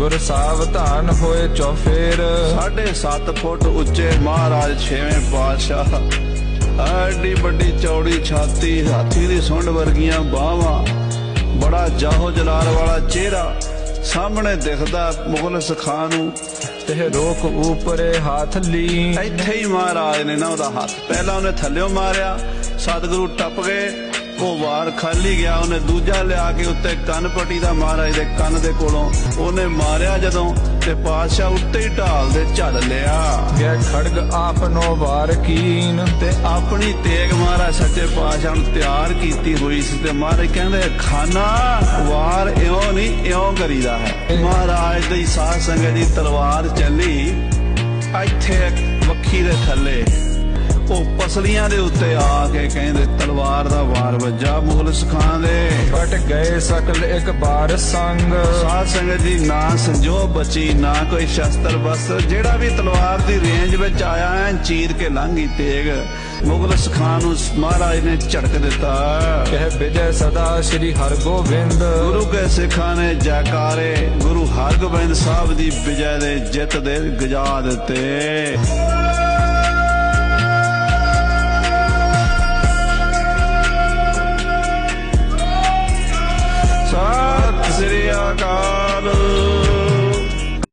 ਗੁਰ ਸਾਵਧਾਨ ਹੋਏ ਚੌਫੇਰ ਸਾਢੇ 7 ਫੁੱਟ ਉੱਚੇ ਮਹਾਰਾਜ ਛੇਵੇਂ ਪਾਤਸ਼ਾਹ। ਐਡੀ ਵੱਡੀ ਚੌੜੀ ਛਾਤੀ ਹਾਥੀ ਦੀ ਸੁੰਡ ਵਰਗੀਆਂ ਬਾਹਾਂ। ਬੜਾ ਜਾਹੋ ਜਲਾਲ ਵਾਲਾ ਚਿਹਰਾ ਸਾਹਮਣੇ ਦਿਖਦਾ ਮੁਗਲ ਖਾਨ ਨੂੰ। ਤੇ ਰੋਕ ਉਪਰੇ ਹੱਥ ਲੀਨ। ਇੱਥੇ ਹੀ ਮਹਾਰਾਜ ਨੇ ਨਾ ਉਹਦਾ ਹੱਥ ਪਹਿਲਾਂ ਉਹਨੇ ਥੱਲਿਓਂ ਮਾਰਿਆ ਸਤਿਗੁਰੂ ਟੱਪ ਗਏ। ਉਹ ਵਾਰ ਖਾਲੀ ਗਿਆ ਉਹਨੇ ਦੂਜਾ ਲਿਆ ਕੇ ਉੱਤੇ ਕੰਨ ਪੱਟੀ ਦਾ ਮਹਾਰਾਜ ਦੇ ਕੰਨ ਦੇ ਕੋਲੋਂ। ਉਹਨੇ ਮਾਰਿਆ ਜਦੋਂ ਤੇ ਪਾਤਸ਼ਾਹ ਉੱਤੇ ਹੀ ਢਾਲ ਦੇ ਝੱਲ ਲਿਆ। ਗਿਆ ਖੜਗ ਆਪਨੋ ਵਾਰ ਕੀਨ। ਤੇ ਆਪਣੀ ਤੇਗ ਮਹਾਰਾਜ ਸੱਚੇ ਪਾਤਸ਼ਾਹ ਨੂੰ ਤਿਆਰ ਕੀਤੀ ਹੋਈ ਸੀ ਤੇ ਮਹਾਰਾਜ ਕਹਿੰਦੇ ਖਾਨਾ ਵਾਰ ਇਉਂ ਨਹੀਂ ਇਉਂ ਕਰੀਦਾ ਹੈ। ਮਹਾਰਾਜ ਦੀ ਸਾਧ ਸੰਗਤ ਦੀ ਤਲਵਾਰ ਚੱਲੀ ਇੱਥੇ ਵੱਖੀ ਦੇ ਥੱਲੇ। ਉਹ ਪਸਲੀਆਂ ਦੇ ਉੱਤੇ ਆ ਕੇ ਕਹਿੰਦੇ ਤਲਵਾਰ ਦਾ ਵਾਰ ਵੱਜਾ ਮੁਗਲ ਖਾਨ ਦੇ। ਫਟ ਗਏ ਸਕਲ ਇੱਕ ਬਾਰ ਸੰਗ। ਸਾਧ ਸੰਗਤ ਜੀ ਨਾ ਸੰਜੋ ਬਚੀ ਨਾ ਕੋਈ ਸ਼ਸਤਰ ਬਸ। ਜਿਹੜਾ ਵੀ ਤਲਵਾਰ ਦੀ ਰੇਂਜ ਵਿੱਚ ਆਇਆ ਐ ਚੀਰ ਕੇ ਲੰਘੀ ਤੇਗ। ਮੁਗਲ ਖਾਨ ਨੂੰ ਮਹਾਰਾਜ ਨੇ ਝੜਕ ਦਿੱਤਾ। ਕਹਿ ਵਿਜੈ ਸਦਾ ਸ੍ਰੀ ਹਰਗੋਬਿੰਦ। ਗੁਰੂ ਕੇ ਸਿੱਖਾਂ ਨੇ ਜੈਕਾਰੇ ਗੁਰੂ ਹਰਗੋਬਿੰਦ ਸਾਹਿਬ ਦੀ ਵਿਜੈ ਦੇ ਜਿੱਤ ਦੇ ਗਜਾ ਦਿੱਤੇ। Chicago.